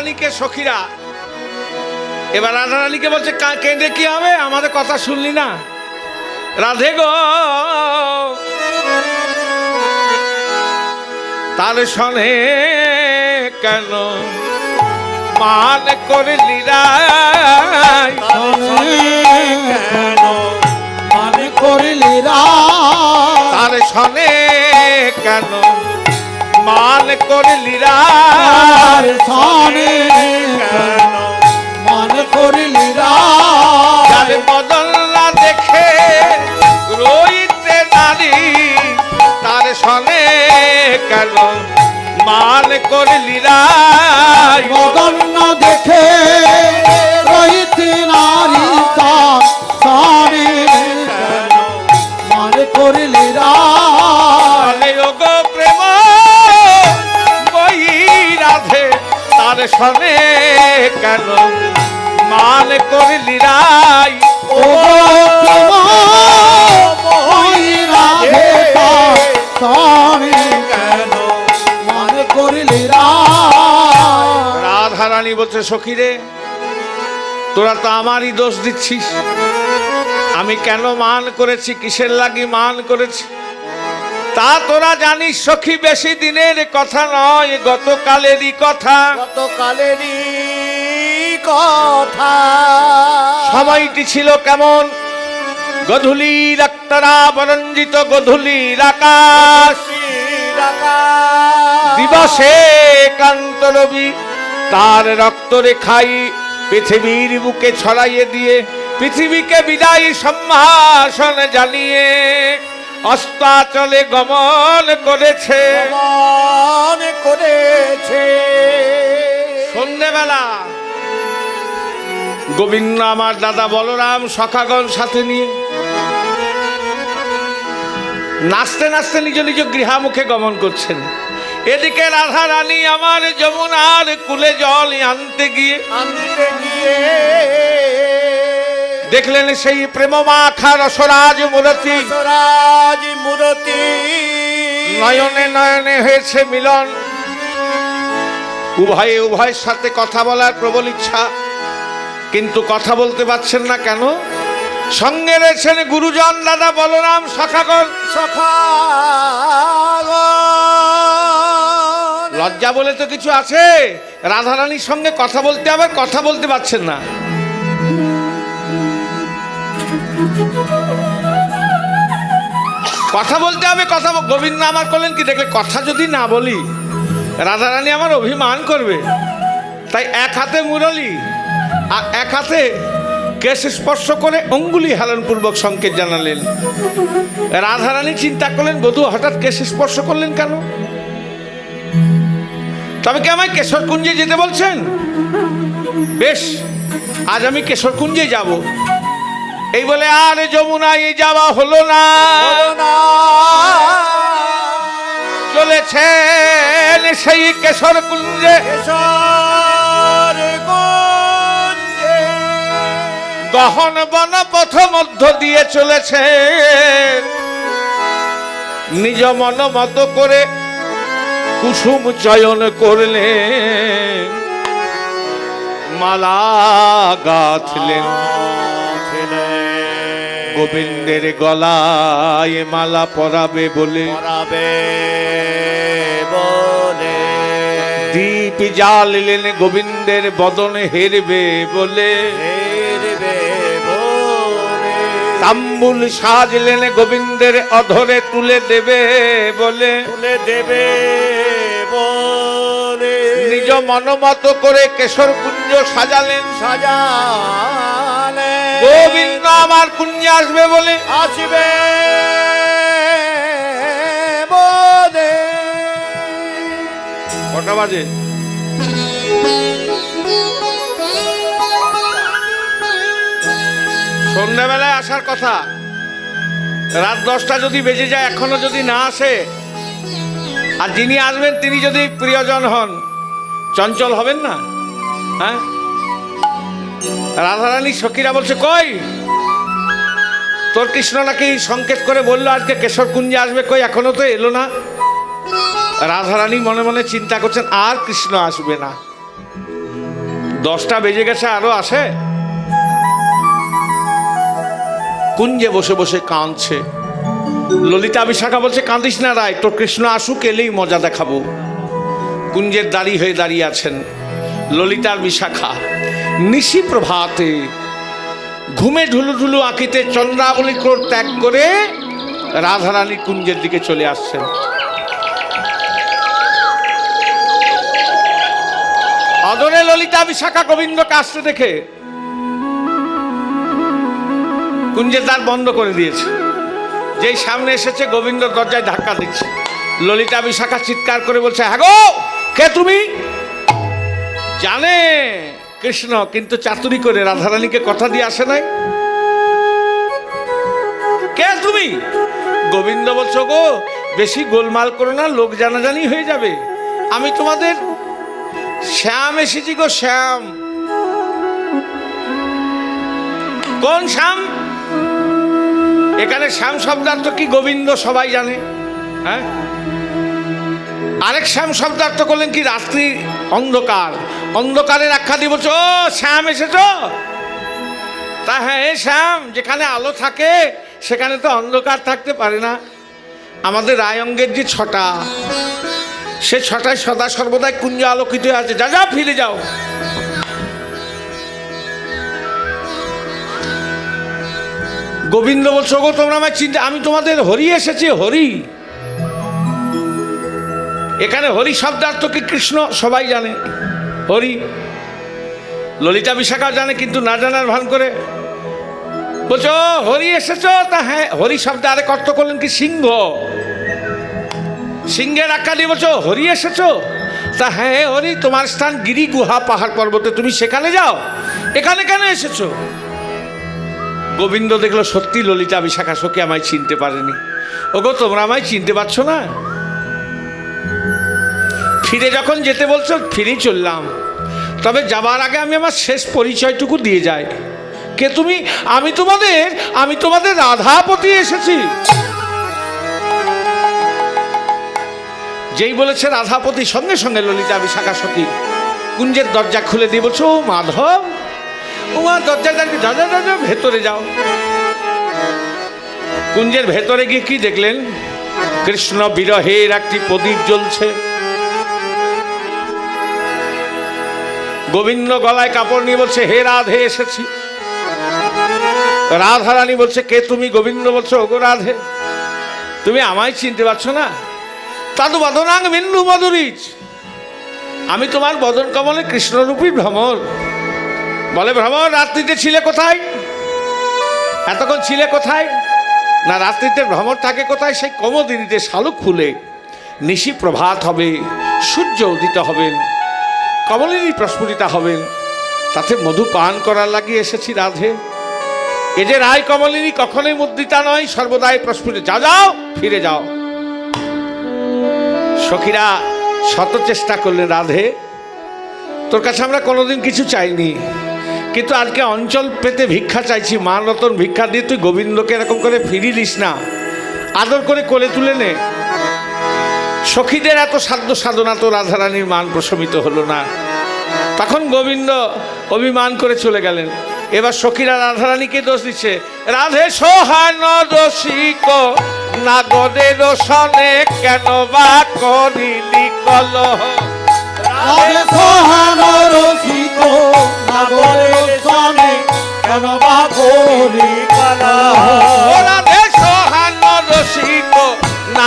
রানীকে সখীরা। এবার রাধা রানীকে বলছে কেঁদে কি হবে? আমাদের কথা শুনলি না? রাধে গো। তার সনে কেন মান করলি কেন মানে করলি তার সনে কেন মান করলি রাই সানে কেন মানে করলি যার বদল না দেখে রইতে নারী তার সনে কেন মান করলি রাই বদল না দেখে রইতে নারী তার সানে মানে করলি তার সনে কেন? মান করলি রাই ও রাধে রানী বলছে সখী রে তোরা তো আমারই দোষ দিচ্ছিস। আমি কেন মান করেছি? কিসের লাগি মান করেছি? তা তোরা জানিস সখী বেশি দিনের কথা নয় গতকালেরই কথা। গতকালেরই কথা। সময়টি ছিল কেমন? গধূলির একতারা বরঞ্জিত গধূলির আকাশ। দিবসে কান্ত রবি তার রক্ত রেখাই পৃথিবীর বুকে ছড়াইয়ে দিয়ে পৃথিবীকে বিদায় সম্ভাষণ জানিয়ে অস্তাচলে গমন করেছে। মন করেছে। সন্ধ্যেবেলা গোবিন্দ আমার দাদা বলরাম সখাগণ সাথে নিয়ে নাচতে নাচতে নিজ নিজ গৃহামুখে গমন করছেন। এদিকে রাধা রানী আমার যমুনার কুলে জল আনতে গিয়ে আনতে গিয়ে দেখলেন সেই প্রেম মাখা রসরাজ মূরতি। স্বরাজ মূরতি। নয়নে নয়নে হয়েছে মিলন। উভয়ে উভয়ের সাথে কথা বলার প্রবল ইচ্ছা। কিন্তু কথা বলতে পারছেন না কেন? সঙ্গে রয়েছেন গুরুজন দাদা বলরাম সখাগণ সখা লজ্জা বলে তো কিছু আছে? রাধারানীর সঙ্গে কথা বলতে আবার কথা বলতে পারছেন না। কথা বলতে হবে, কথা গোবিন্দ আমার করলেন কি? দেখলে কথা যদি না বলি, রাধারানী আমার অভিমান করবে। তাই এক হাতে মুরলি আর এক হাতে কেশ স্পর্শ করে অঙ্গুলি হেলন পূর্বক সংকেত জানালেন। রাধারানী চিন্তা করলেন, বধূ হঠাৎ কেশ স্পর্শ করলেন কেন? তবে কি আমায় কেশরকুঞ্জে যেতে বলছেন? বেশ, আজ আমি কেশরকুঞ্জে যাব। এই বলে আর যমুনায় যাওয়া হলো না। চলেছেন সেই কেশর কুঞ্জে। গহন বন পথ মধ্য দিয়ে চলেছে নিজ মন মতো করে কুসুম চয়ন করলে মালা গাঁথলেন। গোবিন্দের গলায় মালা পরাবে বলে। বলে। দীপ জ্বালিলেন গোবিন্দের বদনে হেরবে বলে। তাম্বুল সাজলেন গোবিন্দের অধরে তুলে দেবে বলে। তুলে দেবে নিজ মনমত করে কেশর কুঞ্জ সাজালেন। সাজালে গোবিন্দ আমার কুঞ্জে আসবে বলে। আসবে কটা বাজে? সন্ধ্যাবেলায় আসার কথা। রাত দশটা যদি বেজে যায় এখনও যদি না আসে আর যিনি আসবেন তিনি যদি প্রিয়জন হন চঞ্চল হবেন না? হ্যাঁ? রাধারানী সখীরা বলছে, কই? তোর কৃষ্ণ নাকি সংকেত করে বলল আজকে কেশর কুঞ্জে আসবে? কই, এখনও তো এলো না? রাধারানী মনে মনে চিন্তা করছেন, আর কৃষ্ণ আসবে না। দশটা বেজে গেছে, আরও আসে? কুঞ্জে বসে বসে কাঁদছে। ললিতা বিশাখা বলছে, কাঁদিস না রায়, তোর কৃষ্ণ আসুক, এলেই মজা দেখাবো। কুঞ্জের দাড়ি হয়ে দাঁড়িয়ে আছেন ললিতার বিশাখা। নিশি প্রভাতে ঘুমে ঢুলু ঢুলু আঁকিতে চন্দ্রাবলী ক্রোধ ত্যাগ করে রাধারানী কুঞ্জের দিকে চলে আসছেন। অদরে ললিতা বিশাখা গোবিন্দকে আসতে দেখে কুঞ্জের দ্বার বন্ধ করে দিয়েছে। যেই সামনে এসেছে, গোবিন্দ দরজায় ধাক্কা দিচ্ছে। ললিতা বিশাখা চিৎকার করে বলছে হ্যাঁ গো, কে তুমি? জানে। কৃষ্ণ, কিন্তু চাতুরি করে রাধারানীকে কথা দিয়ে আসে নাই। কে তুমি? গোবিন্দ বলছো, গো, বেশি গোলমাল করো না, লোক জানাজানি হয়ে যাবে। আমি তোমাদের শ্যাম এসেছি গো, শ্যাম। কোন শ্যাম? এখানে শ্যাম শব্দার্থ কি গোবিন্দ সবাই জানে হ্যাঁ? আরেক শ্যাম শব্দার্থ করলেন কি, রাত্রি অন্ধকার। অন্ধকারের আখ্যা বলছো ও, শ্যাম এসেছ? তা হ্যাঁ শ্যাম, যেখানে আলো থাকে, সেখানে তো অন্ধকার থাকতে পারে না। আমাদের রায়ঙ্গের যে ছটা, সে ছটায় সদা সর্বদাই কুঞ্জ আলোকিত আছে। যা যা, ফিরে যাও। গোবিন্দ বলছো গো তোমরা আমার চিন্তা, আমি তোমাদের হরি এসেছি, হরি। এখানে হরি শব্দার্থ কি কৃষ্ণ সবাই জানে। হরি। ললিতা বিশাখা জানে কিন্তু না জানার ভান করে। বলছো হরি এসেছ? তা হ্যাঁ হরি শব্দে আরেক অর্থ করলেন কি সিংহ? সিংহের আখ্যা দিয়ে বলছো হরি এসেছ? তা হ্যাঁ হরি, তোমার স্থান গিরি গুহা পাহাড় পর্বতে। তুমি সেখানে যাও। এখানে কেন এসেছ? গোবিন্দ দেখল, সত্যি ললিতা বিশাখা সখী আমায় চিনতে পারেনি? ওগো, তোমরা আমায় চিনতে পারছ না? ফিরে যখন যেতে বলছো, ফিরেই চললাম। তবে যাবার আগে আমি আমার শেষ পরিচয়টুকু দিয়ে যাই। কে তুমি? আমি তোমাদের আমি তোমাদের রাধাপতি এসেছি। যেই বলেছে রাধাপতি, সঙ্গে সঙ্গে ললিতা বিশাখা সতী। কুঞ্জের দরজা খুলে দিয়ে বলছো, ও মাধব, ও মা দরজা দাঁড়িয়ে দাদা দাদা ভেতরে যাও। কুঞ্জের ভেতরে গিয়ে কি দেখলেন? কৃষ্ণ বিরহের একটি প্রদীপ জ্বলছে। গোবিন্দ গলায় কাপড় নিয়ে বলছে, হে রাধে, এসেছি। রাধারানী বলছে, কে তুমি? গোবিন্দ বলছো, ওগো রাধে। তুমি আমায় চিনতে পারছ না? তাদু বদনাং বিন্দু মধুরিচ। আমি তোমার বদন কমলে কৃষ্ণরূপী ভ্রমর। বলে, ভ্রমর, রাত্রিতে ছিলে কোথায়? এতক্ষণ ছিলে কোথায়? না, রাত্রিতে ভ্রমর থাকে কোথায়? সেই কমদিনীতে শালুক ফুলে নিশি প্রভাত হবে, সূর্য উদিত হবেন কমলিনী প্রস্ফুটিতা হবেন। তাতে মধু পান করার লাগি এসেছি রাধে। এ যে রায় কমলিনী, কখনোই মুদ্রিতা নয়, সর্বদাই প্রস্ফুটিত যা যাও, ফিরে যাও। সখীরা শত চেষ্টা করলেন রাধে। তোর কাছে আমরা কোনোদিন কিছু চাইনি। কিন্তু আজকে অঞ্চল পেতে ভিক্ষা চাইছি। মা রতন ভিক্ষা দিয়ে তুই গোবিন্দকে এরকম করে ফিরিয়ে দিস না। আদর করে কোলে তুলে নে। সখীদের এত সাধ্য সাধনা তো রাধারানীর মান প্রশমিত হলো না। তখন গোবিন্দ অভিমান করে চলে গেলেন। এবার সখীরা রাধারানীকে দোষ দিচ্ছে। রাধে সোহান দোষিক না গদে দোষণে কেন বা করিলি কলহ রাধে সোহান কেন বা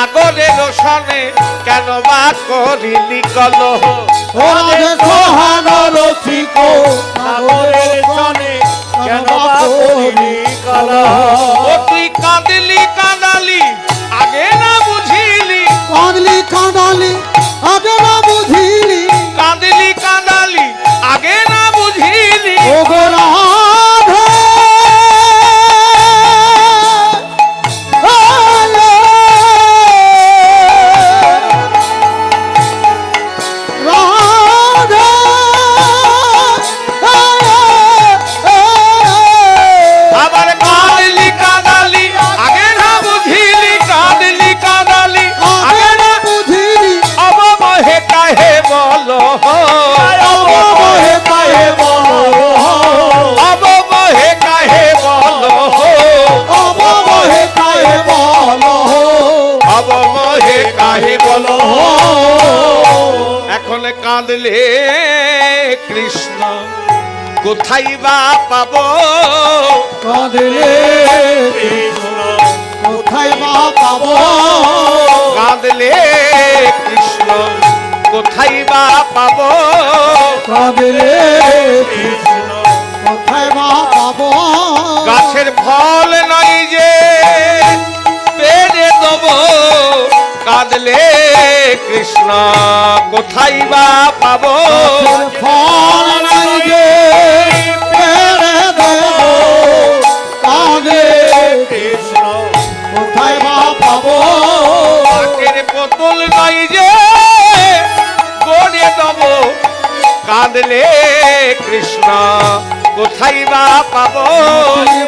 না রোশনে কেন বা করিলি কলহ? সোহান রসিক নাগরের সনে কেন বা করি নিকল ও তুই কাঁদলি কাঁদালি আগে না বুঝিলি? কাঁদলি কাঁদালি আগে না এখন কাঁদলে কৃষ্ণ কোথায় বা পাবো? কাঁদলে কৃষ্ণ কোথায় বা পাবো? কাঁদলে কৃষ্ণ কোথায় বা পাবো? কাঁদলে কৃষ্ণ কোথায় বা পাবো? গাছের ফল নয় কাঁদলে কৃষ্ণ কোথায় বা পাবো? ফল নাই যে কাঁদে কৃষ্ণ কোথায় বা পাবো? পাটের বোতল নয় যে গড়ে দেবো। কাঁদলে কৃষ্ণ কোথায় বা পাবো?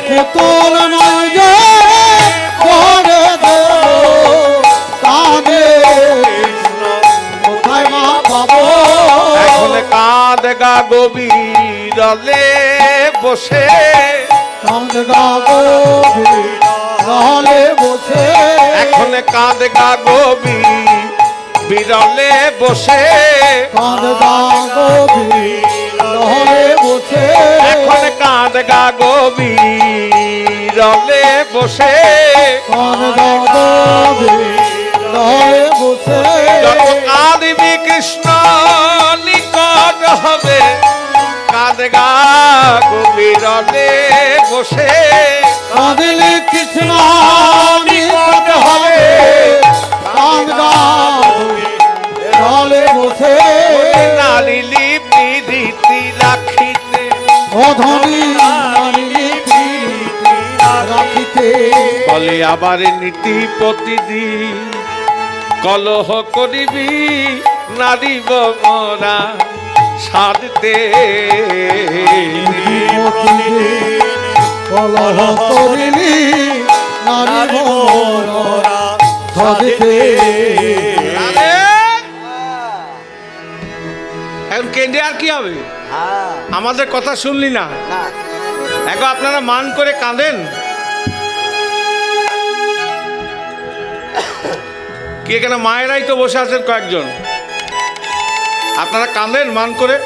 পুতুল নয় যে গভীরলে বসে। কাঁদ রহলে বসে। এখন কাঁদ গা গবি বিরলে বসে। কাঁদ রহলে বসে। এখন কাঁদ গা গবি রলে বসে। কাঁদ গাবো রহলে বসে। যত কাঁদবি কৃষ্ণ হবে। কাঁদ গা গভীরলে বসে কাঁদলে কৃষ্ণ নিকট হবে। কাঁদ গাবো রহলে বসে নারিলি পিরিতি রাখিতে। অধনী নারী রাখিতে। বলে আবার নীতি প্রতিদিন কলহ করিবি নারী মরা। সাধতে কলহ করিলি নারী ভোরা এখন কেন্দ্রে আর কি হবে? আমাদের কথা শুনলি না? এখন আপনারা মান করে কাঁদেন। কি এখানে মায়েরাই তো বসে আছেন কয়েকজন। আপনারা কাঁদেন মান করে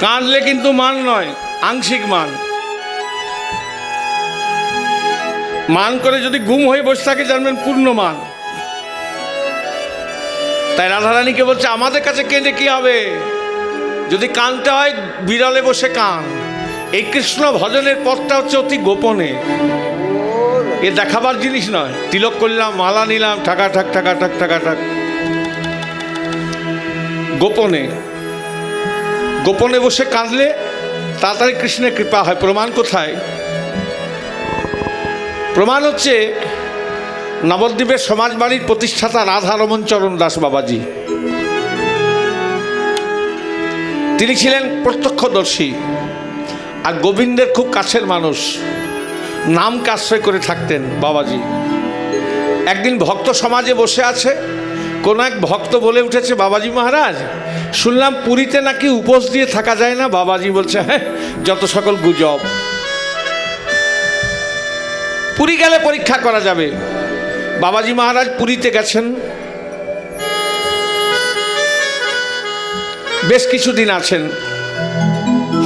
কাঁদলে কিন্তু মান নয়, আংশিক মান। মান করে যদি গুম হয়ে বসে থাকে, জানবেন পূর্ণ মান। তাই রাধারানীকে বলছে, আমাদের কাছে কেঁদে কি হবে? যদি কানতে হয়, বিড়ালে বসে কান। এই কৃষ্ণ ভজনের পথটা হচ্ছে অতি গোপনে। এ দেখাবার জিনিস নয়। তিলক করলাম, মালা নিলাম, ঠাকা, ঠাক ঠাকা ঠাক ঠাকা, ঠাক। গোপনে। গোপনে বসে কাঁদলে তাড়াতাড়ি কৃষ্ণের কৃপা হয়। প্রমাণ কোথায়? প্রমাণ হচ্ছে নবদ্বীপের সমাজবাড়ির প্রতিষ্ঠাতা রাধারমন চরণ দাস বাবাজি। তিনি ছিলেন প্রত্যক্ষদর্শী আর গোবিন্দের খুব কাছের মানুষ। নাম কাশ্রয় করে থাকতেন বাবাজি। একদিন ভক্ত সমাজে বসে আছে কোন এক ভক্ত বলে উঠেছে, বাবাজি মহারাজ, শুনলাম পুরীতে নাকি উপোস দিয়ে থাকা যায় না? বাবাজি বলছে হ্যাঁ যত সকল গুজব। পুরী গেলে পরীক্ষা করা যাবে। বাবাজি মহারাজ পুরীতে গেছেন। বেশ কিছুদিন আছেন।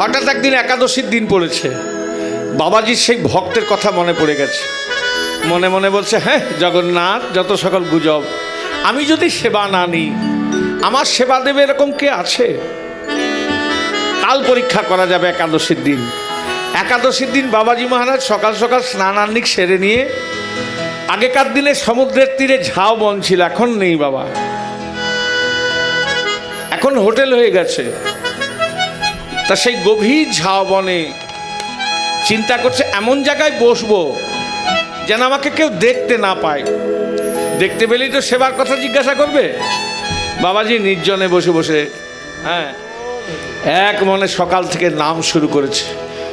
হঠাৎ একদিন একাদশীর দিন পড়েছে। বাবাজির সেই ভক্তের কথা মনে পড়ে গেছে। মনে মনে বলছে হ্যাঁ জগন্নাথ, যত সকল গুজব। আমি যদি সেবা না নিই, আমার সেবা দেবে এরকম কে আছে? কাল পরীক্ষা করা যাবে একাদশীর দিন। একাদশীর দিন বাবাজি মহারাজ সকাল সকাল স্নানান্নিক সেরে নিয়ে, আগেকার দিনে সমুদ্রের তীরে ঝাও বন ছিল, এখন নেই বাবা। এখন হোটেল হয়ে গেছে। তা সেই গভীর ঝাও বনে চিন্তা করছে, এমন জায়গায় বসবো যেন আমাকে কেউ দেখতে না পায়। দেখতে পেলেই তো সেবার কথা জিজ্ঞাসা করবে। বাবাজি নির্জনে বসে বসে হ্যাঁ এক মনে সকাল থেকে নাম শুরু করেছে।